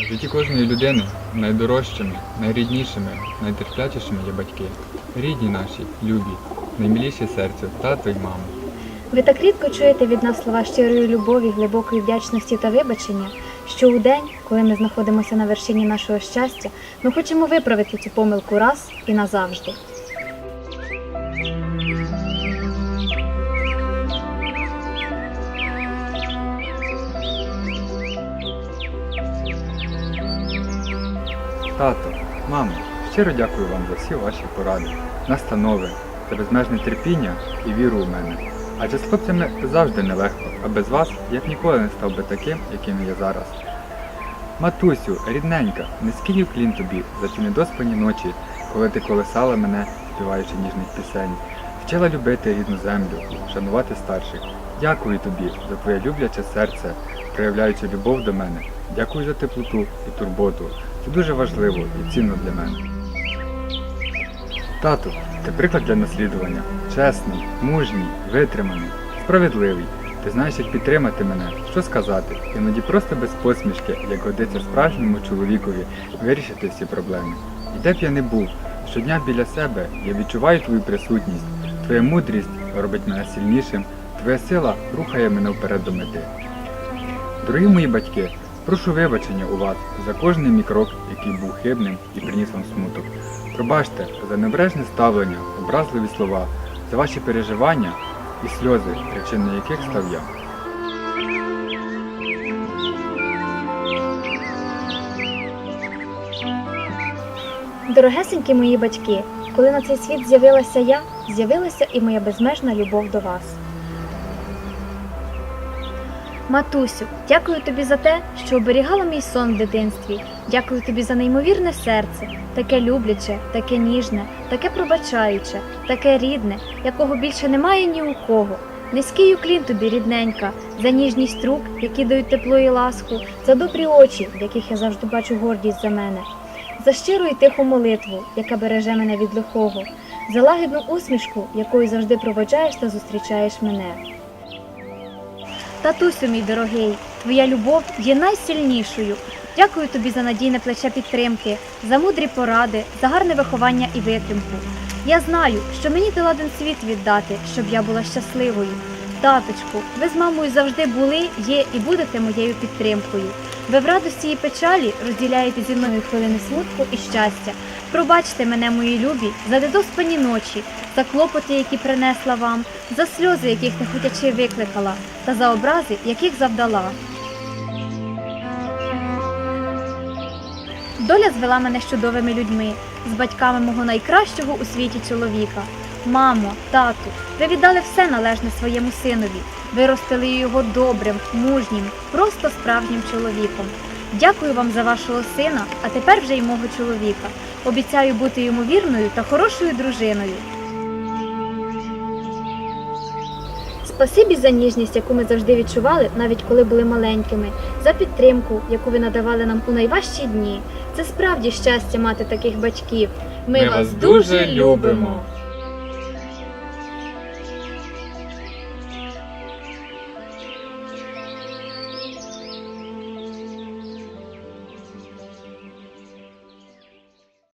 В житті кожної людини найдорожчими, найріднішими, найтерплячішими є батьки. Рідні наші, любі, наймиліші серцю, тато й мама. Ви так рідко чуєте від нас слова щирої любові, глибокої вдячності та вибачення, що у день, коли ми знаходимося на вершині нашого щастя, ми хочемо виправити цю помилку раз і назавжди. Тато, мамо, щиро дякую вам за всі ваші поради, настанови, за безмежне терпіння і віру у мене. Адже з хлопцями завжди нелегко, а без вас я б ніколи не став би таким, яким я зараз. Матусю, рідненька, низький уклін тобі за ті недоспані ночі, коли ти колесала мене, співаючи ніжних пісень, вчила любити рідну землю, шанувати старших. Дякую тобі за твоє любляче серце, проявляючи любов до мене. Дякую за теплоту і турботу. Це дуже важливо і цінно для мене. Тату, ти приклад для наслідування. Чесний, мужній, витриманий, справедливий. Ти знаєш, як підтримати мене, що сказати, іноді просто без посмішки, як годиться справжньому чоловікові, вирішити всі проблеми. І де б я не був, щодня біля себе я відчуваю твою присутність, твоя мудрість робить мене сильнішим, твоя сила рухає мене вперед до мети. Дорогі мої батьки, прошу вибачення у вас за кожний мій крок, який був хибним і приніс вам смуток. Пробачте за небрежне ставлення, образливі слова, за ваші переживання і сльози, причиною яких став я. Дорогесенькі мої батьки, коли на цей світ з'явилася я, з'явилася і моя безмежна любов до вас. Матусю, дякую тобі за те, що оберігала мій сон в дитинстві. Дякую тобі за неймовірне серце, таке любляче, таке ніжне, таке пробачаюче, таке рідне, якого більше немає ні у кого. Низький уклін тобі, рідненька, за ніжність рук, які дають тепло і ласку, за добрі очі, в яких я завжди бачу гордість за мене, за щиру і тиху молитву, яка береже мене від лихого, за лагідну усмішку, якою завжди проводжаєш та зустрічаєш мене. Татусю, мій дорогий, твоя любов є найсильнішою. Дякую тобі за надійне плече підтримки, за мудрі поради, за гарне виховання і витримку. Я знаю, що мені ти ладен світ віддати, щоб я була щасливою. Таточку, ви з мамою завжди були, є і будете моєю підтримкою. Ви в радості і печалі розділяєте зі мною хвилини смутку і щастя. Пробачте мене, мої любі, за недоспані ночі, за клопоти, які принесла вам, за сльози, яких не хотячи викликала, та за образи, яких завдала. Доля звела мене з чудовими людьми, з батьками мого найкращого у світі чоловіка. Мамо, тату, ви віддали все належне своєму синові, виростили його добрим, мужнім, просто справжнім чоловіком. Дякую вам за вашого сина, а тепер вже й мого чоловіка. Обіцяю бути йому вірною та хорошою дружиною. Спасибі за ніжність, яку ми завжди відчували, навіть коли були маленькими, за підтримку, яку ви надавали нам у найважчі дні. Це справді щастя мати таких батьків. Ми, Ми вас дуже дуже любимо. любимо.